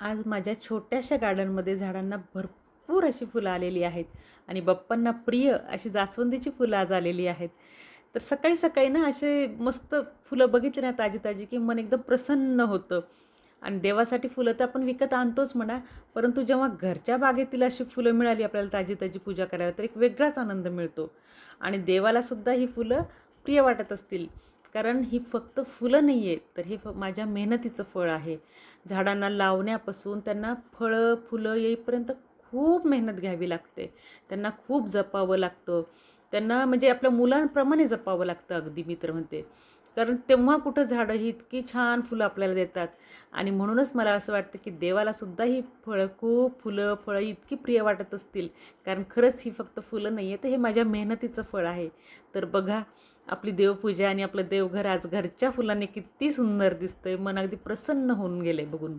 आज माझ्या छोट्याशा गार्डनमध्ये झाडांना भरपूर अशी फुलं आलेली आहेत. आणि बाप्पांना प्रिय अशी जास्वंदीची फुलं आज आलेली आहेत. तर सकाळी सकाळी ना असे मस्त फुलं बघितली ना ताजी ताजी की मन एकदम प्रसन्न होतं. आणि देवासाठी फुलं तर आपण विकत आणतोच म्हणा परंतु जेव्हा घरच्या बागेतील अशी फुलं मिळाली आपल्याला ताजी ताजी पूजा करायला तर एक वेगळाच आनंद मिळतो. आणि देवालासुद्धा ही फुलं प्रिय वाटत असतील. कारण ही फक्त फुलं नाही आहेत तर हे फ माझ्या मेहनतीचं फळ आहे. झाडांना लावण्यापासून त्यांना फळं फुलं येईपर्यंत खूप मेहनत घ्यावी लागते. त्यांना खूप जपावं लागतं. त्यांना म्हणजे आपल्या मुलांप्रमाणे जपावं लागतं अगदी मित्र म्हणते. कारण तेव्हा कुठं झाडं ही इतकी छान फुलं आपल्याला देतात. आणि म्हणूनच मला असं वाटतं की देवालासुद्धा ही फळं खूप फुलं फळं इतकी प्रिय वाटत असतील. कारण खरंच ही फक्त फुलं नाही आहे तर हे माझ्या मेहनतीचं फळ आहे. तर बघा आपली देवपूजा आणि आपलं देवघर आज घरच्या फुलांनी किती सुंदर दिसतंय. मन अगदी प्रसन्न होऊन गेले बघून.